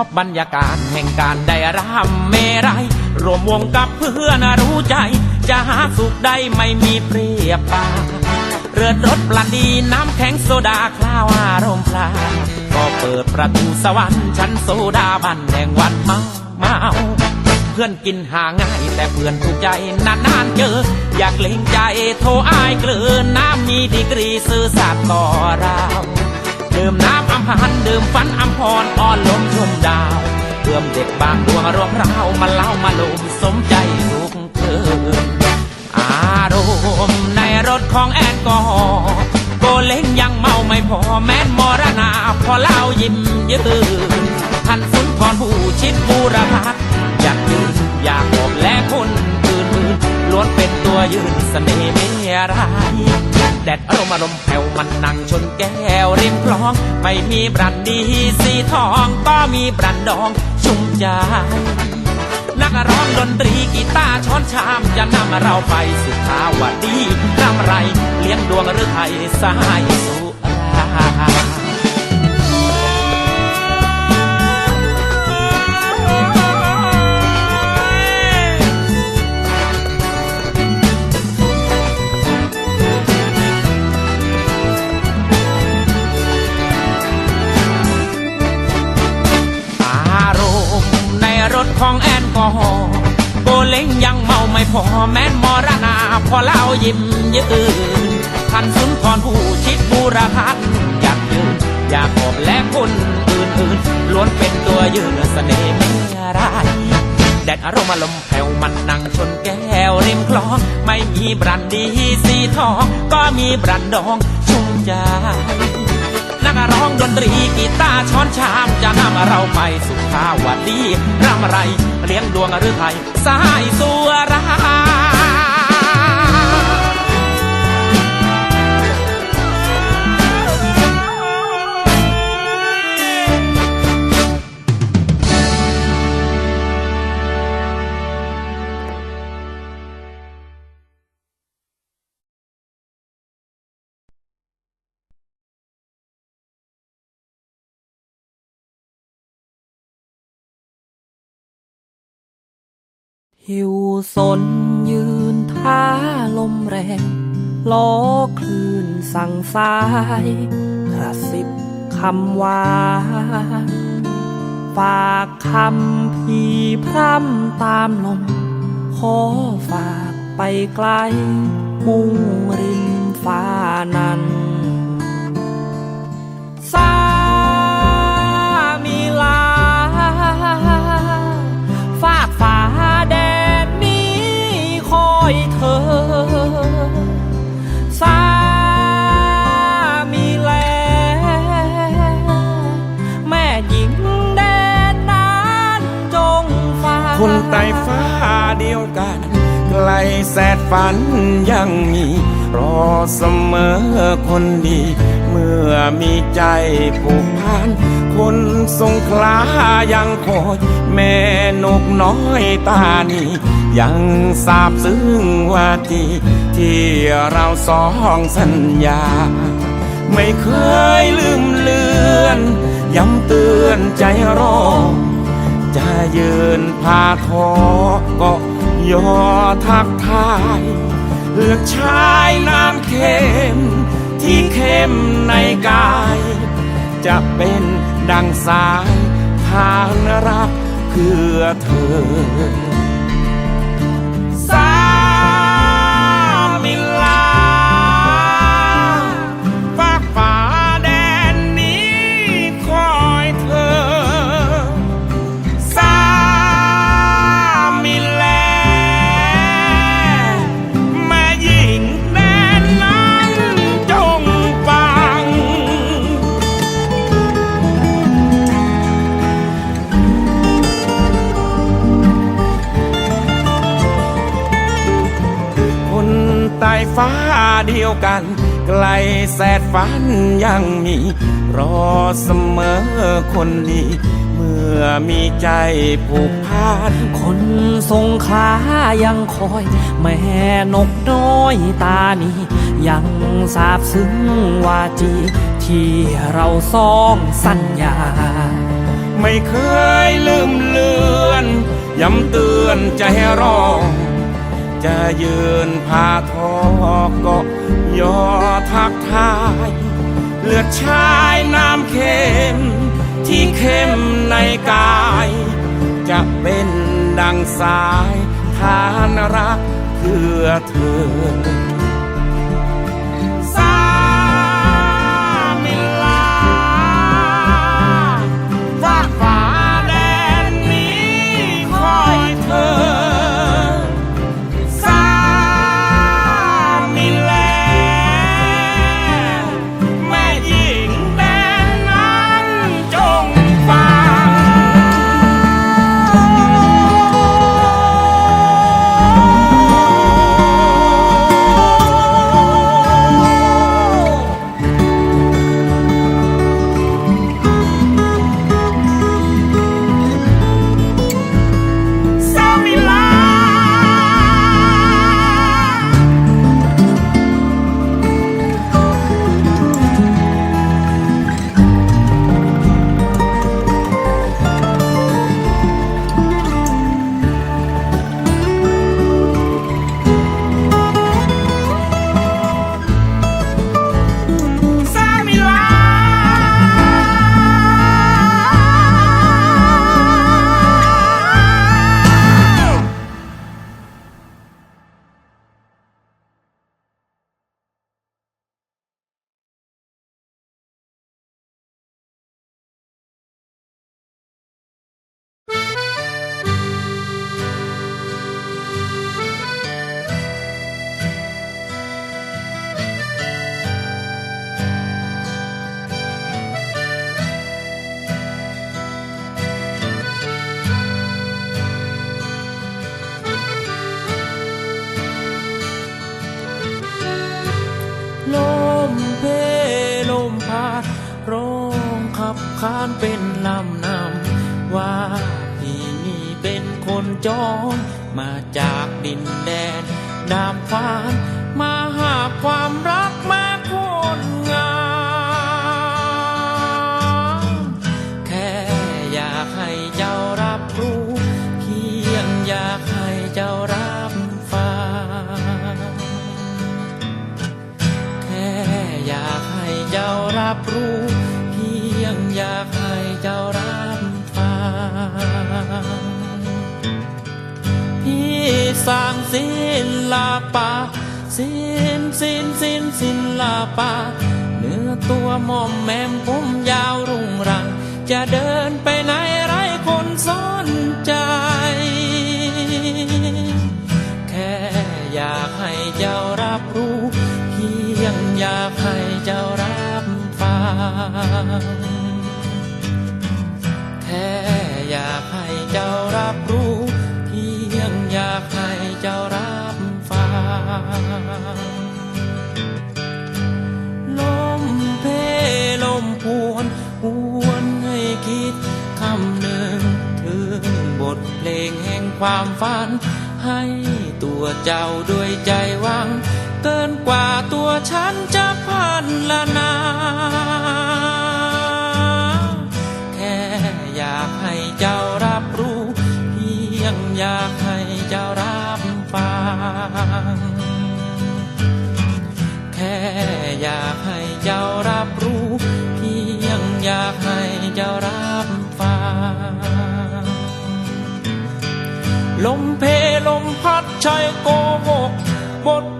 ชอบบรรยากาศแห่งการได้รำเมรัยรวมวงกับเพื่อนรู้ใจ จะหาสุขได้ไม่มีเปรียบปาเรือดรถปลันดีน้ำแข็งโซดาคล้าวอารมณ์พลาก็เปิดประตูสวรรค์ชั้นโซดาบันแห่งวัดเมาเมาเพื่อนกินหาง่าย แต่เพื่อนถูกใจนานๆเจอ อยากเล่งใจโทรอายเกลือน้ำมีดีกรีซื่อสัตย์ต่อเราดื่มน้ำำพันดื่มฝันอำพรอ่อนลมชมดาวเพื่อมเด็กบางดวงรวมเรามาเล่ามาลมสมใจทุกเธออารมณ์ในรถของแอลกอฮอล์โกเล้งยังเมาไม่พอแม้นมรณาพอเล่ายิ้มยืนท่านสุนทรผู้ชิดบูรพัฒอยากยืนอยากบอกและคนอื่นล้วนเป็นตัวยืนเสน่ห์ไม่ร้าย แดดอารมณ์อารมณ์แผ่วมันนั่งชนแก้วริมคลอง ไม่มีบรันดีสีทองก็มีบรันดองชุ่มใจนักร้องดนตรีกีตาร์ช้อนชามจะนำเราไปสุขาวดีรำไร เลี้ยงดวงหรือไทยสายสุรา ของแอลกอฮอล์โกเล้งยังเมาไม่พอแม้นมรณาพอเล่ายิ้มยืนท่านสุนทรผู้ชิดบูรพัฒน์อยากยืนอยากบอกและคนอื่นๆล้วนเป็นตัวยืนเสน่ห์ไม่ร้ายแดดอารมณ์อารมแผ่วมันนั่งชนแก้วริมคลอง ไม่มีบรันดีสีทอง ก็มีบรันดองชุ่มใจนักร้อง ดนตรีกีตาร์ช้อนชามจะนำเราไปสุขาวดีรำไร เลี้ยงดวงหรือไทยสายสัวรา หิวสนยืนท่าลมแรง ล้อคลื่นสั่งสาย กระสิบคำหวานฝากคำพี่พร่ำตามลม ขอฝากไปไกล มุ่งริมฟ้านั้น แสดฝันยังมี รอเสมอคนดี เมื่อมีใจผูกพัน คนสงขลายังคอยแม่นกน้อยตานียังทราบซึ้งว่าที่ที่เราสองสัญญา ไม่เคยลืมเลือนย้ำเตือนใจรอจะยืนพาทอก็ ย่อทักทายเลือกชายน้ำเข็ม ที่เข้มในกาย จะเป็นดังสายทางรักเพื่อเธอสาย กัน ไกลแสดฝันยังมี รอเสมอคนดี เมื่อมีใจผูกพันคนสงขายังคอย แม่นกน้อยตานียังสาบซึ้งวาจี ที่เราสองสัญญา ไม่เคยลืมเลือน ย้ำเตือนใจให้รอจะยืนพาทอก็ ย่อทักทาย เลือดชายน้ำเค็ม ที่เข้มในกาย จะเป็นดังสาย ทานรักเพื่อเธอ เจ้ารับฟังแค่อยากให้เจ้ารับรู้เพียงอยากให้เจ้ารับฟังพี่สร้างศิลปะศิลศิลศิลศิลปะเนื้อตัวมอมแมมผมยาวรุ่งรัง จะเดินไปไหนไรคนสนใจากให้เจ้ารับรู้เพียงอยากให้เจ้ารับฟังแค่อยากให้เจ้ารับรู้เพียงอยากให้เจ้ารับฟังลมเพลมพวนหวนให้คิดคำหนึ่งถึงบทเพลงแห่งความฝัน ให้ตัวเจ้าด้วยใจหวัง เกินกว่าตัวฉันจะพันละนา มพัดชั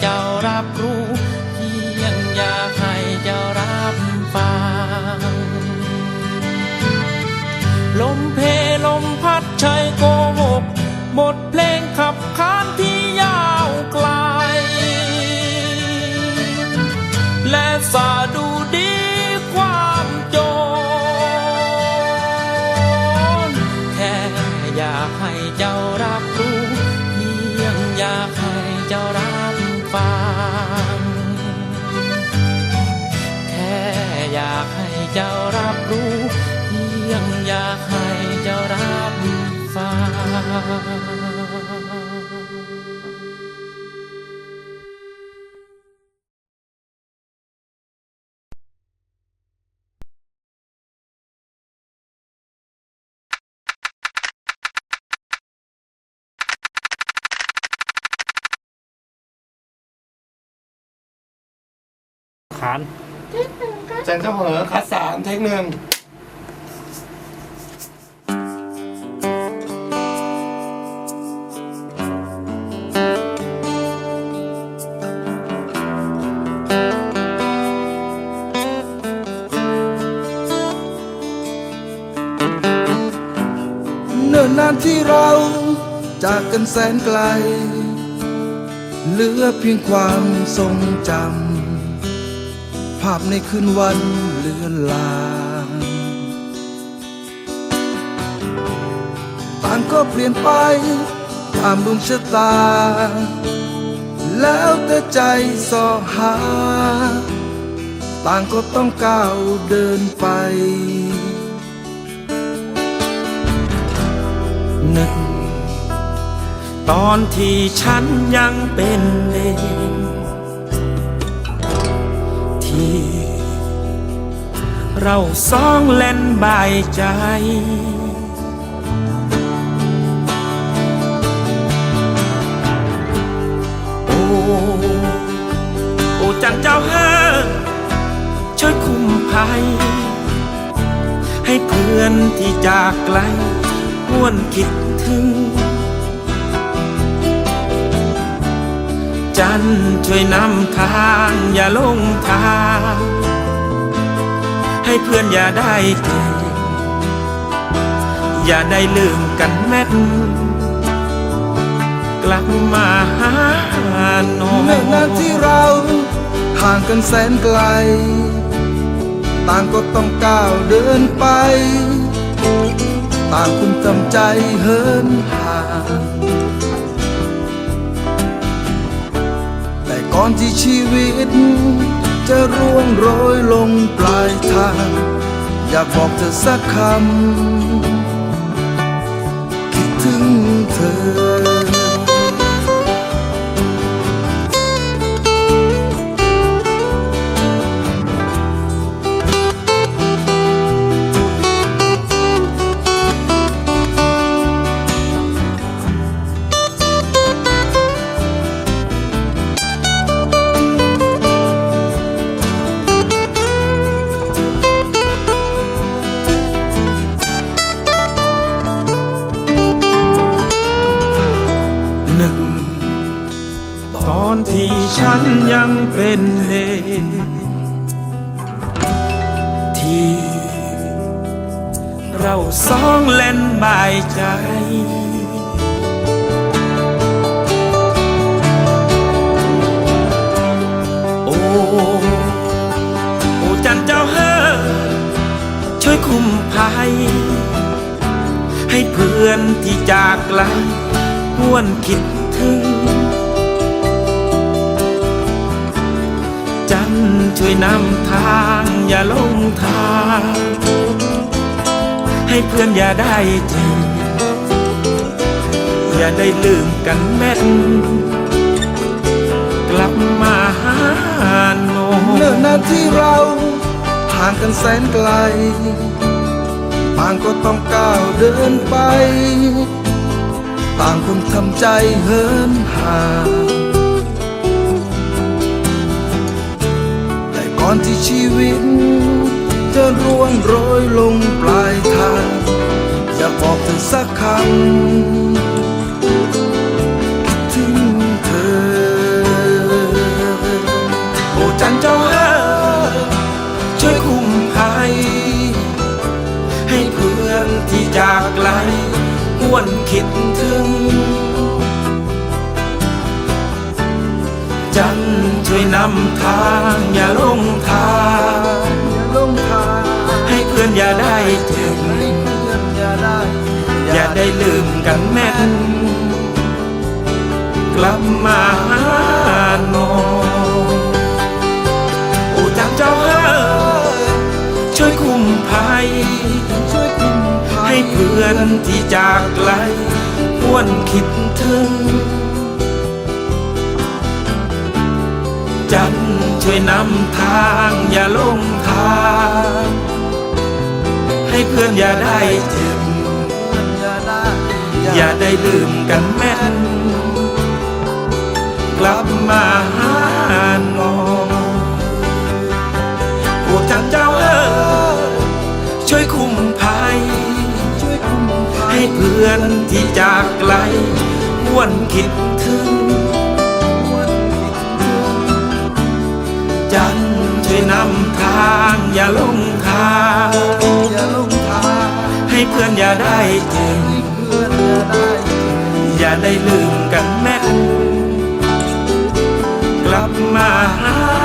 เจ้ารับรู้เพียงอยากให้เจ้ารับฟัง ลมเพลมพัดชัยโกหกบทเขานแจงเจ้าเหอคัดสามเทคหนึ่งเนิ่นนานที่เราจากกันแสนไกล เหลือเพียงความทรงจำ ภาพในคืนวันเลือนลางต่างก็เปลี่ยนไปตามดวงชะตา แล้วแต่ใจสอหา ต่างก็ต้องก้าวเดินไป นึก ตอนที่ฉันยังเป็นเด็ก เราสองเล่นบายใจโอ้โอ้จันเจ้าเฮ้อช่วยคุ้มภัย ให้เพื่อนที่จากไกลหวนคิดถึง จันช่วยนำทางอย่าลงทาง ให้เพื่อนอย่าได้เก่งอย่าได้ลืมกันแม่นกลับมาหาหนองเมื่อนานที่เราห่างกันแสนไกล ต่างก็ต้องก้าวเดินไป ต่างคุณจำใจเหินห่างแต่ก่อนที่ชีวิต จะร่วงโรยลงปลายทาง อยากบอกเธอสักคำ คิดถึงเธอ ฉันยังเป็นเด็กที่ เราสองเล่นบายใจโอ้โอ้จันเจ้าเฮอช่วยคุ้มภัย ให้เพื่อนที่จากไกลหวนคิดถึง วยนำทางอย่าลงทาง ให้เพื่อนอย่าได้เจออย่าได้ลืมกันแม่น กลับมาหาโนเนิ่นณะที่เราห่างกันแสนไกลต่างก็ต้องก้าวเดินไป ต่างคนทำใจเหินห่าง อนที่ชีวิต จะร่วงโรยลงปลายทางอยากบอกเธอสักคำำทางอย่าลงทางอย่าลงทางให้เพื่อนอย่าได้ถึงให้เพื่อนอย่าได้อย่าได้ลืมกันแม่นกลับมาหาโนโอ้จันเจ้าเอ๋ยช่วยคุ้มภัยช่วยคุ้มภัย ให้เพื่อนที่จากไกลหวนคิดถึง ช่วยนำทางอย่าลงทาง ให้เพื่อนอย่าได้ถึงอย่าได้อย่าได้ลืมกันแม่น กลับมาหาโนโอ้จันเจ้าเอ๋ยช่วยคุ้มภัยช่วยคุ้มภัย ให้เพื่อนที่จากไกลหวนคิดถึง จันช่วยนำทางอย่าลงทางอย่าลงทางให้เพื่อนอย่าได้เพื่อนอย่าได้อย่าได้ลืมกันแม่นกลับมาหา